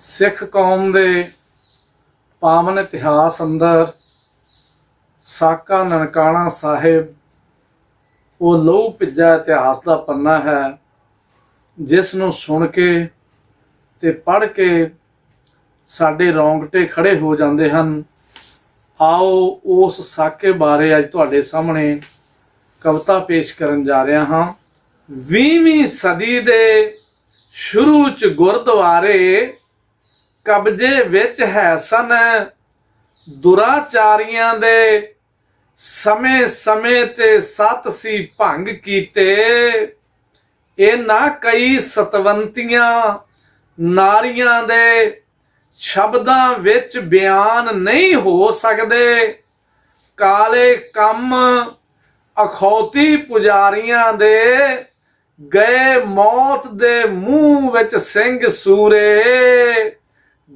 ਸਿੱਖ ਕੌਮ ਦੇ ਪਾਵਨ ਇਤਿਹਾਸ ਅੰਦਰ ਸਾਕਾ ਨਨਕਾਣਾ ਸਾਹਿਬ, ਉਹ ਲਹੂ ਭਿੱਜਾ ਇਤਿਹਾਸ ਦਾ ਪੰਨਾ ਹੈ ਜਿਸ ਨੂੰ ਸੁਣ ਕੇ ਤੇ ਪੜ੍ਹ ਕੇ ਸਾਡੇ ਰੌਂਗਟੇ ਖੜੇ ਹੋ ਜਾਂਦੇ ਹਨ। ਆਓ ਉਸ ਸਾਕੇ ਬਾਰੇ ਅੱਜ ਤੁਹਾਡੇ ਸਾਹਮਣੇ ਕਵਿਤਾ ਪੇਸ਼ ਕਰਨ ਜਾ ਰਿਹਾ ਹਾਂ। 20ਵੀਂ ਸਦੀ ਦੇ ਸ਼ੁਰੂ ਚ ਗੁਰਦੁਆਰੇ ਕਬਜ਼ੇ ਵਿੱਚ ਹੈ ਸਨ। ਦੁਰਾਚਾਰੀਆਂ ਦੇ ਸਮੇਂ-ਸਮੇਂ ਤੇ ਸਤ ਸੀ ਭੰਗ ਕੀਤੇ। ਇਹਨਾਂ ਕਈ ਸਤਵੰਤੀਆਂ ਨਾਰੀਆਂ ਦੇ ਸ਼ਬਦਾਂ ਵਿੱਚ ਬਿਆਨ ਨਹੀਂ ਹੋ ਸਕਦੇ। ਕਾਲੇ ਕੰਮ ਅਖੌਤੀ ਪੁਜਾਰੀਆਂ ਦੇ ਗਏ ਮੌਤ ਦੇ ਮੂੰਹ ਵਿੱਚ ਸਿੰਘ ਸੂਰੇ।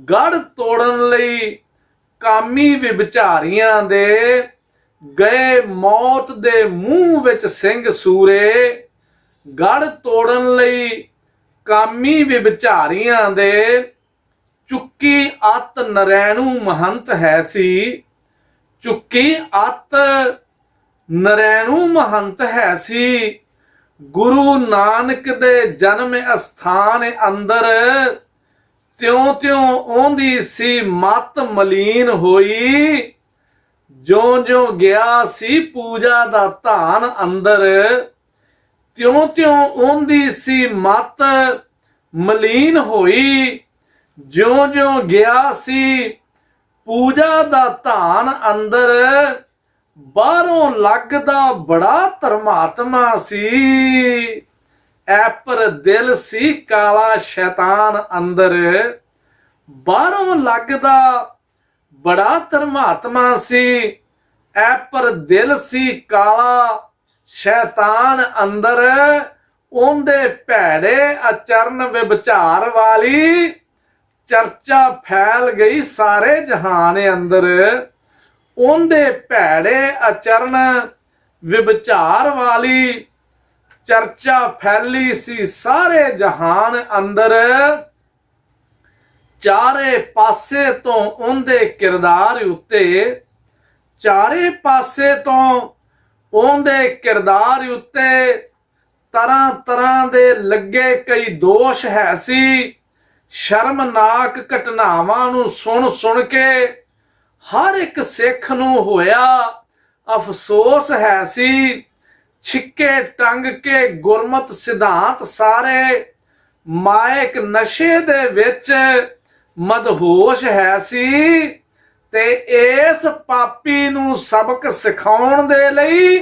ਗੜ ਤੋੜਨ ਲਈ ਕਾਮੀ ਵਿਭਚਾਰੀਆਂ ਦੇ ਗਏ ਮੌਤ ਦੇ ਮੂੰਹ ਵਿੱਚ ਸਿੰਘ ਸੂਰੇ। ਗੜ ਤੋੜਨ ਲਈ ਕਾਮੀ ਵਿਭਚਾਰੀਆਂ ਦੇ ਚੁੱਕੀ ਅਤ ਨਰੈਣੂ ਮਹੰਤ ਹੈ ਸੀ। ਚੁੱਕੀ ਅਤ ਨਰੈਣੂ ਮਹੰਤ ਹੈ ਸੀ। ਗੁਰੂ ਨਾਨਕ ਦੇ ਜਨਮ ਅਸਥਾਨ ਅੰਦਰ ਤਿਉ ਤਿਉ ਆਉਂਦੀ ਸੀ ਮਤ ਮਲੀਨ ਹੋਈ। ਜਿਉਂ ਜਿਉਂ ਗਿਆ ਸੀ ਪੂਜਾ ਦਾ ਧਾਨ ਅੰਦਰ ਤਿਉ ਤਿਉ ਆਉਂਦੀ ਸੀ ਮਤ ਮਲੀਨ ਹੋਈ। ਜਿਉਂ ਜਿਉਂ ਗਿਆ ਸੀ ਪੂਜਾ ਦਾ ਧਾਨ ਅੰਦਰ, ਬਾਹਰੋਂ ਲੱਗਦਾ ਬੜਾ ਧਰਮਾਤਮਾ ਸੀ। ਐ ਪਰ ਦਿਲ ਸੀ ਕਾਲਾ ਸ਼ੈਤਾਨ ਅੰਦਰ। ਬਾਹਰੋਂ ਲੱਗਦਾ ਬੜਾ ਧਰਮਾਤਮਾ ਸੀ। ਐ ਪਰ ਦਿਲ ਸੀ ਕਾਲਾ ਸ਼ੈਤਾਨ ਅੰਦਰ। ਉਹਦੇ ਭੈੜੇ ਅਚਰਨ ਵਿਭਚਾਰ ਵਾਲੀ ਚਰਚਾ ਫੈਲ ਗਈ ਸਾਰੇ ਜਹਾਨ ਅੰਦਰ। ਉਹਦੇ ਭੈੜੇ ਅਚਰਨ ਵਿਭਚਾਰ ਵਾਲੀ ਚਰਚਾ ਫੈਲੀ ਸੀ। ਸਾਰੇ ਜਹਾਨ ਅੰਦਰ ਚਾਰੇ ਪਾਸੇ ਤੋਂ ਉਹਦੇ ਕਿਰਦਾਰ ਉੱਤੇ, ਚਾਰੇ ਪਾਸੇ ਤੋਂ ਉਹਦੇ ਕਿਰਦਾਰ ਉੱਤੇ ਤਰ੍ਹਾਂ ਤਰ੍ਹਾਂ ਦੇ ਲੱਗੇ ਕਈ ਦੋਸ਼ ਹੈ ਸੀ। ਸ਼ਰਮਨਾਕ ਘਟਨਾਵਾਂ ਨੂੰ ਸੁਣ ਸੁਣ ਕੇ ਹਰ ਇੱਕ ਸਿੱਖ ਨੂੰ ਹੋਇਆ ਅਫਸੋਸ ਹੈ ਸੀ। ਛਿੱਕੇ, ਟੰਗ ਕੇ, ਗੁਰਮਤ ਸਿਧਾਂਤ ਸਾਰੇ ਮਾਇਕ ਨਸ਼ੇ ਦੇ ਵਿੱਚ ਮਦਹੋਸ਼ ਹੈ ਸੀ ਤੇ ਇਸ ਪਾਪੀ ਨੂੰ ਸਬਕ ਸਿਖਾਉਣ ਦੇ ਲਈ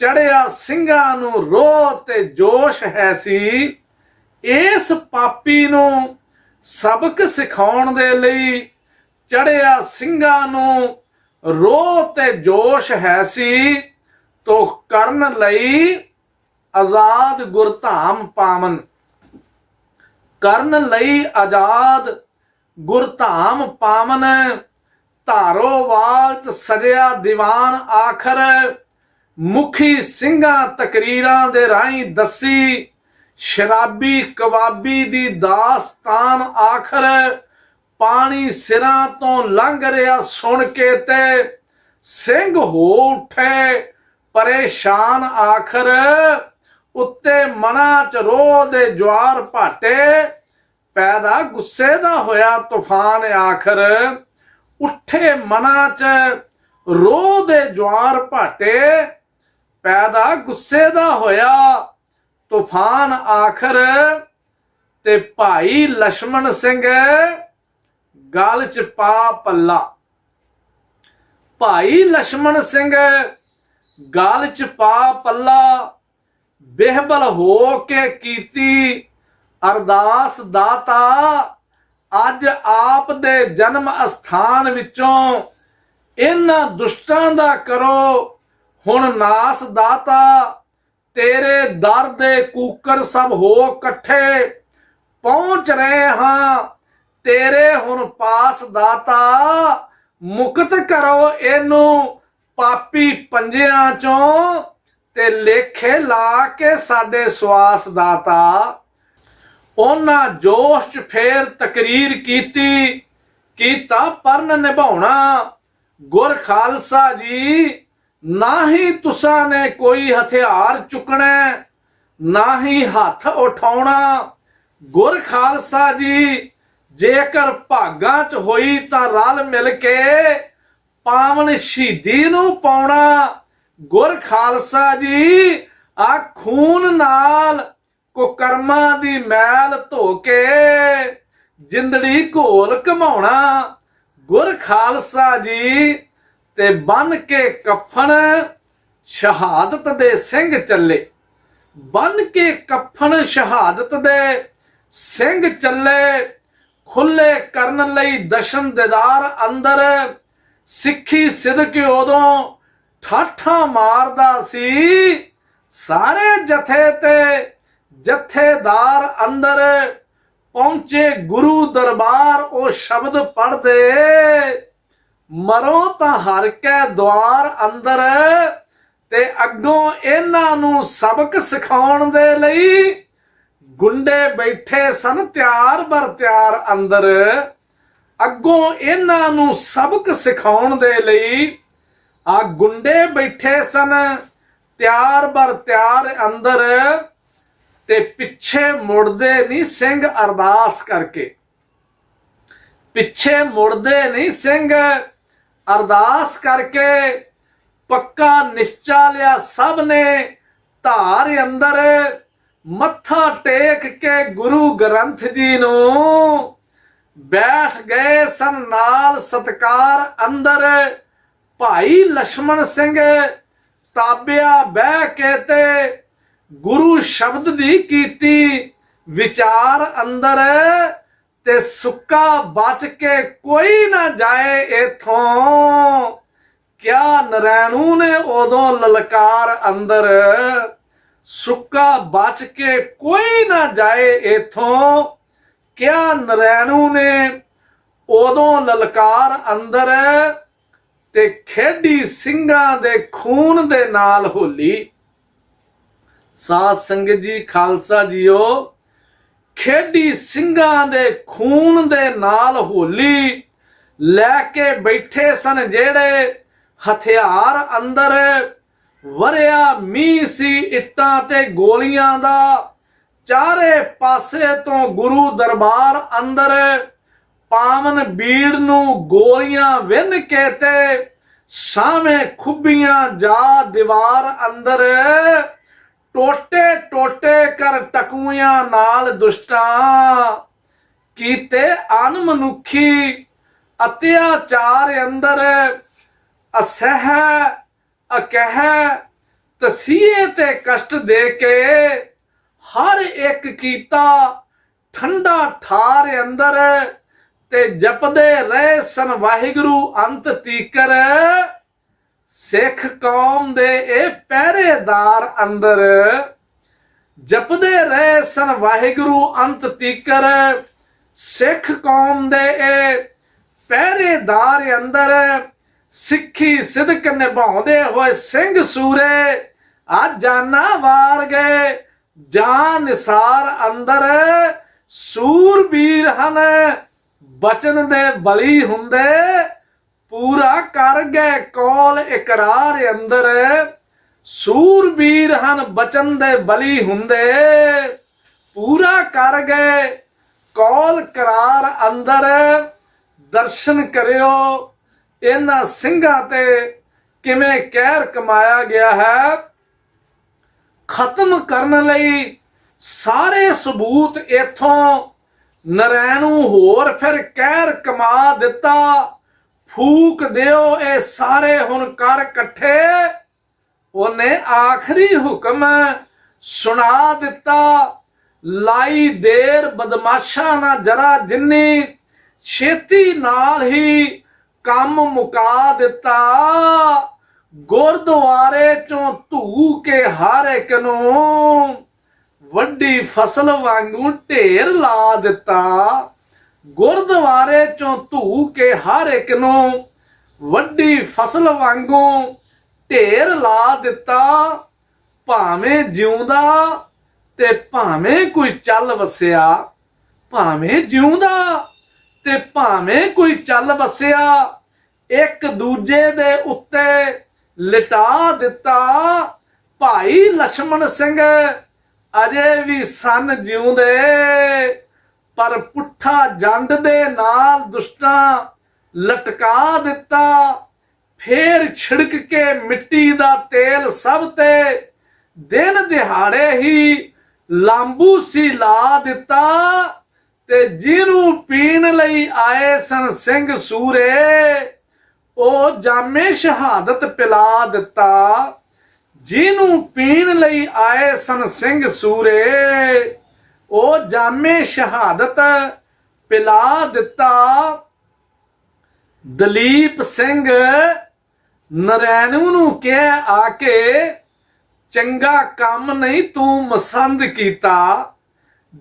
ਚੜਿਆ ਸਿੰਘਾਂ ਨੂੰ ਰੋਹ ਤੇ ਜੋਸ਼ ਹੈ ਸੀ। ਇਸ ਪਾਪੀ ਨੂੰ ਸਬਕ ਸਿਖਾਉਣ ਦੇ ਲਈ ਚੜਿਆ ਸਿੰਘਾਂ ਨੂੰ ਰੋਹ ਤੇ ਜੋਸ਼ ਹੈ ਸੀ। ਤੋ ਕਰਨ ਲਈ ਆਜ਼ਾਦ ਗੁਰਧਾਮ ਪਾਵਨ। ਕਰਨ ਲਈ ਆਜ਼ਾਦ ਗੁਰਧਾਮ ਪਾਵਨ, ਧਾਰੋ ਵਾਲਤ ਸਜਿਆ ਦੀਵਾਨ ਆਖਰ, ਮੁਖੀ ਸਿੰਘਾਂ ਤਕਰੀਰਾਂ ਦੇ ਰਾਹੀਂ ਦੱਸੀ, ਸ਼ਰਾਬੀ ਕਬਾਬੀ ਦੀ ਦਾਸਤਾਨ ਆਖਰ, ਪਾਣੀ ਸਿਰਾਂ ਤੋਂ ਲੰਘ ਰਿਹਾ ਸੁਣ ਕੇ ਤੇ ਸਿੰਘ ਹੋ ਉਠੇ ਪਰੇਸ਼ਾਨ ਆਖਰ, ਉੱਤੇ ਮਨਾ ਚ ਰੋਹ ਦੇ ਜਵਾਰ ਭਾਟੇ, ਪੈਦਾ ਗੁੱਸੇ ਦਾ ਹੋਇਆ ਤੂਫਾਨ ਆਖਰ। ਉੱਠੇ ਮਨਾ ਚ ਰੋਹ ਦੇ ਜਵਾਰ ਭਾਟੇ, ਪੈਦਾ ਗੁੱਸੇ ਦਾ ਹੋਇਆ ਤੂਫਾਨ ਆਖਰ। ਤੇ ਭਾਈ ਲక్ష్మణ ਸਿੰਘ, ਗਲ ਚ ਪਾ ਪੱਲਾ। ਭਾਈ ਲక్ష్మణ ਸਿੰਘ ਗਲ ਚ ਪਾ ਪੱਲਾ, ਬਿਹਬਲ ਹੋ ਕੇ ਕੀਤੀ ਅਰਦਾਸ ਦਾਤਾ, ਅੱਜ ਆਪ ਦੇ ਜਨਮ ਅਸਥਾਨ ਵਿੱਚੋਂ ਇਹਨਾਂ ਦੁਸ਼ਟਾਂ ਦਾ ਕਰੋ। ਹੁਣ ਨਾਸ ਦਾਤਾ, ਤੇਰੇ ਦਰ ਦੇ ਕੂਕਰ ਸਭ ਹੋ ਇਕੱਠੇ, ਪਹੁੰਚ ਰਹੇ ਹਾਂ। ਤੇਰੇ ਹੁਣ ਪਾਸ ਦਾਤਾ, ਮੁਕਤ ਕਰੋ ਇਹਨੂੰ। ਪਾਪੀ ਪੰਜਿਆਂ ਚੋਂ ਤੇ ਲੇਖੇ ਲਾ ਕੇ ਸਾਡੇ ਸਵਾਸ ਦਾਤਾ ਉਹਨਾਂ ਜੋਸ਼ 'ਚ ਫੇਰ ਤਕਰੀਰ ਕੀਤੀ, ਕੀਤਾ ਪਰਨ ਨਿਭਾਉਣਾ। ਗੁਰ ਖਾਲਸਾ ਜੀ ਨਾ ਹੀ ਤੁਸਾਂ ਨੇ ਕੋਈ ਹਥਿਆਰ ਚੁੱਕਣਾ ਨਾ ਹੀ ਹੱਥ ਉਠਾਉਣਾ। ਗੁਰ ਖਾਲਸਾ ਜੀ, ਜੇਕਰ ਭਾਗਾਂ 'ਚ ਹੋਈ ਤਾਂ ਰਲ ਮਿਲ ਕੇ ਪਾਵਨ ਸ਼ਹੀਦੀ ਨੂੰ ਪਾਉਣਾ। ਗੁਰ ਖਾਲਸਾ ਜੀ, ਆ ਖੂਨ ਨਾਲ ਕੁਕਰਮਾਂ ਦੀ ਮੈਲ ਧੋ ਕੇ ਜਿੰਦੜੀ ਘੋਲ ਕਮਾਉਣਾ ਗੁਰ ਖਾਲਸਾ ਜੀ, ਤੇ ਬਨ ਕੇ ਕਫਨ ਸ਼ਹਾਦਤ ਦੇ ਸਿੰਘ ਚੱਲੇ। ਬਨ ਕੇ ਕਫਨ ਸ਼ਹਾਦਤ ਦੇ ਸਿੰਘ ਚੱਲੇ। ਖੁੱਲੇ ਕਰਨ ਲਈ ਦਸ਼ਨ ਦੇਦਾਰ ਅੰਦਰ ਸਿੱਖੀ ਸਿਦਕ ਉਦੋਂ ਠਾਠਾ ਮਾਰਦਾ ਸੀ। ਸਾਰੇ ਜਥੇ ਤੇ ਜਥੇਦਾਰ ਅੰਦਰ ਪਹੁੰਚੇ ਗੁਰੂ ਦਰਬਾਰ, ਉਹ ਸ਼ਬਦ ਪੜਦੇ ਮਰੋ ਤਾਂ ਹਰ ਕੈ ਦਵਾਰ ਅੰਦਰ ਤੇ ਅੱਗੋਂ ਇਹਨਾਂ ਨੂੰ ਸਬਕ ਸਿਖਾਉਣ ਦੇ ਲਈ ਗੁੰਡੇ ਬੈਠੇ ਸਨ ਤਿਆਰ ਬਰ ਤਿਆਰ ਅੰਦਰ। ਅੱਗੋਂ ਇਹਨਾਂ ਨੂੰ ਸਬਕ ਸਿਖਾਉਣ ਦੇ ਲਈ ਆ ਗੁੰਡੇ ਬੈਠੇ ਸਨ, ਤਿਆਰ ਬਰ ਤਿਆਰ ਅੰਦਰ ਤੇ ਪਿੱਛੇ ਮੁੜਦੇ ਨਹੀਂ ਸਿੰਘ ਅਰਦਾਸ ਕਰਕੇ। ਪਿੱਛੇ ਮੁੜਦੇ ਨਹੀਂ ਸਿੰਘ ਅਰਦਾਸ ਕਰਕੇ ਪੱਕਾ ਨਿਸ਼ਚਾ ਲਿਆ ਸਭ ਨੇ, ਧਾਰ ਅੰਦਰ ਮੱਥਾ ਟੇਕ ਕੇ ਗੁਰੂ ਗ੍ਰੰਥ ਜੀ ਨੂੰ। ਬੈਠ ਗਏ ਸਨ ਨਾਲ ਸਤਕਾਰ ਅੰਦਰ। ਭਾਈ ਲక్ష్మణ ਸਿੰਘ ਤਾਬਿਆ ਬਹਿ ਕੇ ਤੇ ਗੁਰੂ ਸ਼ਬਦ ਦੀ ਕੀਤੀ ਵਿਚਾਰ ਅੰਦਰ ਤੇ ਸੁੱਕਾ ਬਚ ਕੇ ਕੋਈ ਨਾ ਜਾਏ ਇਥੋਂ। ਕਿਆ ਨਰੈਣੂ ਨੇ ਉਦੋਂ ਲਲਕਾਰ ਅੰਦਰ। ਸੁੱਕਾ ਬਚ ਕੇ ਕੋਈ ਨਾ ਜਾਏ ਇਥੋਂ। ਕਿਆ ਨਰੈਣੂ ਨੇ, ਉਦੋਂ ਲਲਕਾਰ ਅੰਦਰ ਤੇ ਖੇਡੀ ਸਿੰਘਾਂ ਦੇ ਖੂਨ ਦੇ ਨਾਲ ਹੋਲੀ। ਸਾਧ ਸੰਗਤ ਜੀ, ਖਾਲਸਾ ਜੀਓ, ਖੇਡੀ ਸਿੰਘਾਂ ਦੇ ਖੂਨ ਦੇ ਨਾਲ ਹੋਲੀ ਲੈ ਕੇ ਬੈਠੇ ਸਨ ਜਿਹੜੇ ਹਥਿਆਰ ਅੰਦਰ, ਵਰਿਆ ਮੀਂਹ ਸੀ ਇੱਟਾਂ ਤੇ ਗੋਲੀਆਂ ਦਾ। ਚਾਰੇ ਪਾਸੇ ਤੋਂ ਗੁਰੂ ਦਰਬਾਰ ਅੰਦਰ ਪਾਵਨ ਬੀੜ ਨੂੰ ਗੋਲੀਆਂ ਵਿੰਨ ਕੇ ਤੇ ਸਾਵੇਂ ਖੁੱਬੀਆਂ ਜਾ ਦੀਵਾਰ ਅੰਦਰ ਟੋਟੇ ਟੋਟੇ ਕਰ ਟਕੂਆਂ ਨਾਲ ਦੁਸ਼ਟਾਂ ਕੀਤੇ ਅਨਮਨੁੱਖੀ ਅਤਿਆਚਾਰ ਅੰਦਰ ਅਸਹਿ, ਅਕਹਿ, ਤਸੀਹੇ ਤੇ ਕਸ਼ਟ ਦੇ ਕੇ ਹਰ ਇੱਕ ਕੀਤਾ ਠੰਡਾ ਠਾਰ ਅੰਦਰ ਤੇ ਜਪਦੇ ਰਹੇ ਸਨ ਵਾਹਿਗੁਰੂ ਅੰਤ ਤੀਕਰ। ਸਿੱਖ ਕੌਮ ਦੇ ਇਹ ਪਹਿਰੇਦਾਰ ਅੰਦਰ ਜਪਦੇ ਰਹੇ ਸਨ ਵਾਹਿਗੁਰੂ ਅੰਤ ਤੀਕਰ। ਸਿੱਖ ਕੌਮ ਦੇ ਇਹ ਪਹਿਰੇਦਾਰ ਅੰਦਰ ਸਿੱਖੀ ਸਿਦਕ ਨਿਭਾਉਂਦੇ ਹੋਏ ਸਿੰਘ ਸੂਰੇ ਆ ਜਾਨਾ ਵਾਰ ਗਏ ਜਾਂ ਨਿਸਾਰ ਅੰਦਰ ਸੂਰਬੀਰ ਹਨ। ਬਚਨ ਦੇ ਬਲੀ ਹੁੰਦੇ, ਪੂਰਾ ਕਰ ਗਏ ਕੌਲ ਇਕਰਾਰ ਅੰਦਰ। ਸੂਰਬੀਰ ਹਨ, ਬਚਨ ਦੇ ਬਲੀ ਹੁੰਦੇ, ਪੂਰਾ ਕਰ ਗਏ ਕੌਲ ਕਰਾਰ ਅੰਦਰ। ਦਰਸ਼ਨ ਕਰਿਓ, ਇਹਨਾਂ ਸਿੰਘਾਂ ਤੇ ਕਿਵੇਂ ਕਹਿਰ ਕਮਾਇਆ ਗਿਆ ਹੈ। ਖਤਮ ਕਰਨ ਲਈ ਸਾਰੇ ਸਬੂਤ ਇਥੋਂ ਨਰੈਣੂ ਹੋਰ ਫਿਰ ਕਹਿਰ ਕਮਾ ਦਿੱਤਾ। ਫੂਕ ਦਿਓ ਇਹ ਸਾਰੇ ਹੁਣ ਕਰ ਇਕੱਠੇ। ਉਹਨੇ ਆਖਰੀ ਹੁਕਮ ਸੁਣਾ ਦਿੱਤਾ। ਲਾਈ ਦੇਰ ਬਦਮਾਸ਼ਾ ਨਾ ਜਰਾ ਜਿੰਨੀ ਛੇਤੀ ਨਾਲ ਹੀ ਕੰਮ ਮੁਕਾ ਦਿੱਤਾ। ਗੁਰਦੁਆਰੇ ਚੋਂ ਧੂ ਕੇ ਹਰ ਇੱਕ ਨੂੰ ਵੱਡੀ ਫਸਲ ਵਾਂਗੂ ਢੇਰ ਲਾ ਦਿੱਤਾ। ਗੁਰਦੁਆਰੇ ਚੋਂ ਧੂ ਕੇ ਹਰ ਇੱਕ ਨੂੰ ਵੱਡੀ ਫਸਲ ਵਾਂਗੂ ਢੇਰ ਲਾ ਦਿੱਤਾ। ਭਾਵੇਂ ਜਿਉਂਦਾ ਤੇ ਭਾਵੇਂ ਕੋਈ ਚੱਲ ਵਸਿਆ, ਭਾਵੇਂ ਜਿਉਂਦਾ ਤੇ ਭਾਵੇਂ ਕੋਈ ਚੱਲ ਵਸਿਆ, ਇੱਕ ਦੂਜੇ ਦੇ ਉੱਤੇ ਲਟਾ ਦਿੱਤਾ ਭਾਈ ਲక్ష్మణ ਸਿੰਘ। ਅਜੇ ਵੀ ਸਨ ਜਿਉਂਦੇ, ਪਰ ਪੁੱਠਾ ਜੰਡ ਦੇ ਨਾਲ ਦੁਸ਼ਟਾਂ ਲਟਕਾ ਦਿੱਤਾ। ਫੇਰ ਛਿੜਕ ਕੇ ਮਿੱਟੀ ਦਾ ਤੇਲ ਸਭ ਤੇ ਦਿਨ ਦਿਹਾੜੇ ਹੀ ਲਾਂਬੂ ਸੀ ਲਾ ਦਿੱਤਾ। ਤੇ ਜਿਹਨੂੰ ਪੀਣ ਲਈ ਆਏ ਸਨ ਸਿੰਘ ਸੂਰੇ। ਉਹ ਜਾਮੇ ਸ਼ਹਾਦਤ ਪਿਲਾ ਦਿੱਤਾ, ਜਿਹਨੂੰ ਪੀਣ ਲਈ ਆਏ ਸਨ ਸਿੰਘ ਸੂਰੇ, ਉਹ ਜਾਮੇ ਸ਼ਹਾਦਤ ਪਿਲਾ ਦਿੱਤਾ। ਦਲੀਪ ਸਿੰਘ ਨਰੈਣੂ ਨੂੰ ਕਿਹਾ ਆ ਕੇ, ਚੰਗਾ ਕੰਮ ਨਹੀਂ ਤੂੰ ਮਸੰਦ ਕੀਤਾ।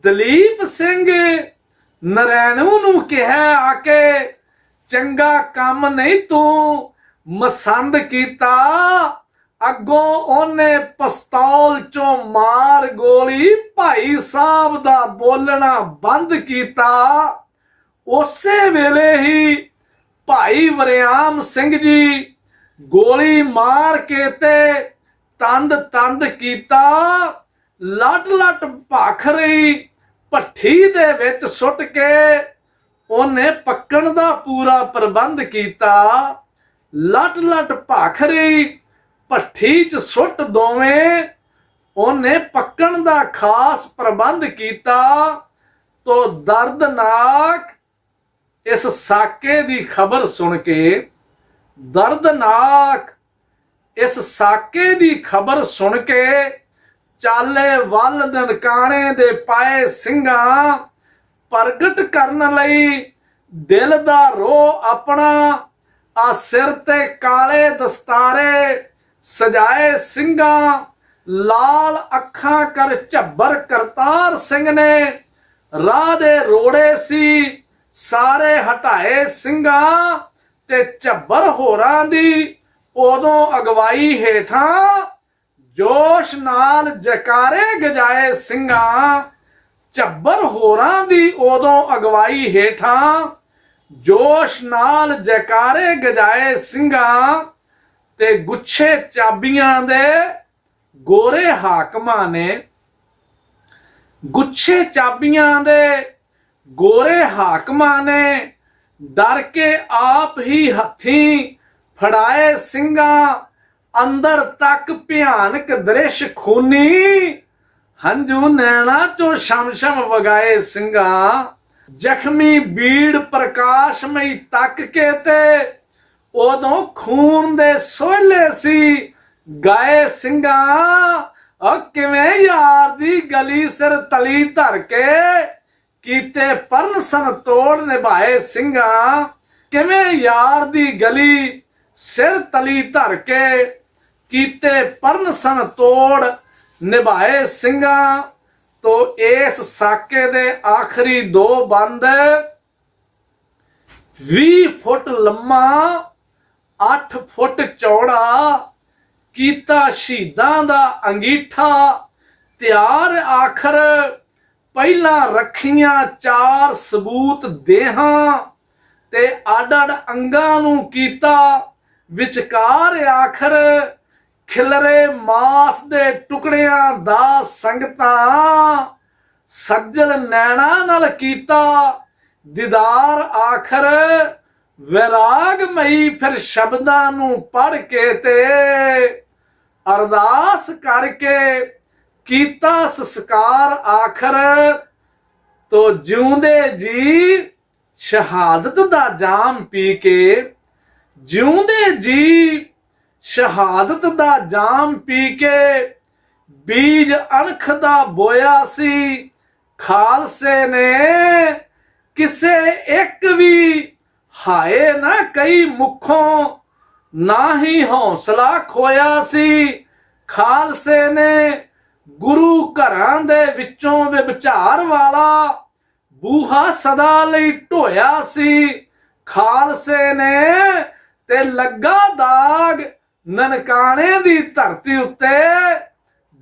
ਦਲੀਪ ਸਿੰਘ ਨਰੈਣੂ ਨੂੰ ਕਿਹਾ ਆ ਕੇ ਚੰਗਾ ਕੰਮ ਨਹੀਂ ਤੂੰ ਮਸੰਦ ਕੀਤਾ। ਅੱਗੋਂ ਉਹਨੇ ਪਿਸਤੌਲ ਚੋਂ ਮਾਰ ਗੋਲੀ ਭਾਈ ਸਾਹਿਬ ਦਾ ਬੋਲਣਾ ਬੰਦ ਕੀਤਾ। ਉਸੇ ਵੇਲੇ ਹੀ ਭਾਈ ਵਰਿਆਮ ਸਿੰਘ ਜੀ ਗੋਲੀ ਮਾਰ ਕੇ ਤੇ ਤੰਦ ਤੰਦ ਕੀਤਾ। ਲਟ ਲੱਟ ਲੱਟ ਭਾਖਰੀ ਭੱਠੀ ਦੇ ਵਿੱਚ ਸੁੱਟ ਕੇ ਉਹਨੇ ਪੱਕਣ ਦਾ ਪੂਰਾ ਪ੍ਰਬੰਧ ਕੀਤਾ। ਲਟ ਲੱਟ ਭਾਖਰੀ, ਭੱਠੀ 'ਚ ਸੁੱਟ ਦੋਵੇਂ, ਉਹਨੇ ਪੱਕਣ ਦਾ ਖਾਸ ਪ੍ਰਬੰਧ ਕੀਤਾ ਤੋ ਦਰਦਨਾਕ ਇਸ ਸਾਕੇ ਦੀ ਖਬਰ ਸੁਣ ਕੇ, ਦਰਦਨਾਕ ਇਸ ਸਾਕੇ ਦੀ ਖਬਰ ਸੁਣ ਕੇ, ਚਾਲੇ ਵੱਲ ਨਨਕਾਣੇ ਦੇ ਪਾਏ ਸਿੰਘਾਂ ਪ੍ਰਗਟ ਕਰਨ ਲਈ ਦਿਲ ਦਾ ਰੋ ਆਪਣਾ, ਆ ਸਿਰ ਤੇ ਕਾਲੇ ਦਸਤਾਰੇ ਸਜਾਏ ਸਿੰਘਾਂ, ਲਾਲ ਅੱਖਾਂ ਕਰ ਝੱਬਰ ਕਰਤਾਰ ਸਿੰਘ ਨੇ, ਰਾਹ ਦੇ ਰੋੜੇ ਸੀ, ਸਾਰੇ ਹਟਾਏ ਸਿੰਘਾਂ ਤੇ ਝੱਬਰ ਹੋਰਾਂ ਦੀ, ਉਦੋਂ ਅਗਵਾਈ ਹੇਠਾਂ ਜੋਸ਼ ਨਾਲ ਜਕਾਰੇ ਗਜਾਏ ਸਿੰਘਾਂ। ਝੱਬਰ ਹੋਰਾਂ ਦੀ ਉਦੋਂ ਅਗਵਾਈ ਹੇਠਾਂ, ਜੋਸ਼ ਨਾਲ ਜੈਕਾਰੇ ਗਜਾਏ ਸਿੰਘਾਂ ਤੇ ਗੁੱਛੇ ਚਾਬੀਆਂ ਦੇ ਗੋਰੇ ਹਾਕਮਾਂ ਨੇ। ਗੁੱਛੇ ਚਾਬੀਆਂ ਦੇ ਗੋਰੇ ਹਾਕਮਾਂ ਨੇ ਡਰ ਕੇ ਆਪ ਹੀ ਹੱਥੀਂ ਫੜਾਏ ਸਿੰਘਾਂ, ਅੰਦਰ ਤੱਕ ਭਿਆਨਕ ਦ੍ਰਿਸ਼ ਖੂਨੀ ਹੰਝੂ ਨੈਣਾ ਚੋਂ ਸ਼ਮਸ਼ਮ ਵਗਾਏ ਸਿੰਘਾਂ। ਜ਼ਖਮੀ ਬੀੜ ਪ੍ਰਕਾਸ਼ਮਈ ਤੱਕ ਕੇ ਤੇ ਉਦੋਂ ਖੂਨ ਦੇ ਸੋਹਲੇ ਸੀ, ਗਾਏ ਸਿੰਘਾਂ। ਉਹ ਕਿਵੇਂ ਯਾਰ ਦੀ ਗਲੀ ਸਿਰ ਤਲੀ ਧਰ ਕੇ ਕੀਤੇ ਪਰਨ ਸਨ ਤੋੜ ਨਿਭਾਏ ਸਿੰਘਾਂ। ਕਿਵੇਂ ਯਾਰ ਦੀ ਗਲੀ ਸਿਰ ਤਲੀ ਧਰ ਕੇ ਕੀਤੇ ਪਰਨ ਸਨ ਤੋੜ ਨਿਭਾਏ ਸਿੰਘਾਂ, ਤੋਂ ਇਸ ਸਾਕੇ ਦੇ ਆਖਰੀ ਦੋ ਬੰਦ। 20 ਫੁੱਟ ਲੰਮਾ 8 ਫੁੱਟ ਚੌੜਾ, ਕੀਤਾ ਸ਼ਹੀਦਾਂ ਦਾ ਅੰਗੀਠਾ। ਤਿਆਰ ਆਖਰ, ਪਹਿਲਾਂ ਰੱਖੀਆਂ ਚਾਰ ਸਬੂਤ ਦੇਹਾਂ, ਤੇ ਆਡੜ ਅੰਗਾਂ ਨੂੰ ਕੀਤਾ। ਵਿਚਕਾਰ ਆਖਰ ਖਿਲਰੇ ਮਾਸ ਦੇ ਟੁਕੜਿਆਂ ਦਾ ਸੰਗਤਾਂ ਸੱਜਲ ਨੈਣਾ ਨਾਲ ਕੀਤਾ। ਦੀਦਾਰ ਆਖਰ, ਵਿਰਾਗਮਈ ਫਿਰ ਸ਼ਬਦਾਂ ਨੂੰ ਪੜ ਕੇ ਤੇ ਅਰਦਾਸ ਕਰਕੇ ਕੀਤਾ ਸੰਸਕਾਰ ਆਖਰ। ਤੋ ਜਿਉਂਦੇ ਜੀ ਸ਼ਹਾਦਤ ਦਾ ਜਾਮ ਪੀ ਕੇ, ਜਿਉਂਦੇ ਜੀ ਸ਼ਹਾਦਤ ਦਾ ਜਾਮ ਪੀ ਕੇ ਬੀਜ ਅਣਖ ਦਾ ਬੋਇਆ ਸੀ। ਖਾਲਸੇ ਨੇ ਕਿਸੇ ਇੱਕ ਵੀ ਹਾਏ ਨਾ ਕਈ ਮੁਖੋਂ ਨਾ ਹੀ ਹੌਸਲਾ ਖੋਇਆ ਸੀ। ਖਾਲਸੇ ਨੇ ਗੁਰੂ ਘਰਾਂ ਦੇ ਵਿੱਚੋਂ ਵਿਚਾਰ ਵਾਲਾ ਬੂਹਾ ਸਦਾ ਲਈ ਢੋਇਆ ਸੀ। ਖਾਲਸੇ ਨੇ ਤੇ ਲੱਗਾ ਦਾਗ ਨਨਕਾਣੇ ਦੀ ਧਰਤੀ ਉੱਤੇ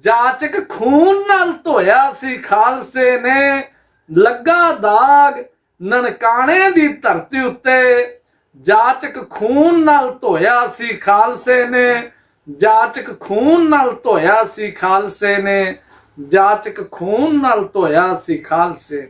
ਜਾਚਕ ਖੂਨ ਨਾਲ ਧੋਇਆ ਸੀ ਖਾਲਸੇ ਨੇ। ਲੱਗਾ ਦਾਗ ਨਨਕਾਣੇ ਦੀ ਧਰਤੀ ਉੱਤੇ ਜਾਚਕ ਖੂਨ ਨਾਲ ਧੋਇਆ ਸੀ ਖਾਲਸੇ ਨੇ। ਜਾਚਕ ਖੂਨ ਨਾਲ ਧੋਇਆ ਸੀ ਖਾਲਸੇ ਨੇ। ਜਾਚਕ ਖੂਨ ਨਾਲ ਧੋਇਆ ਸੀ ਖਾਲਸੇ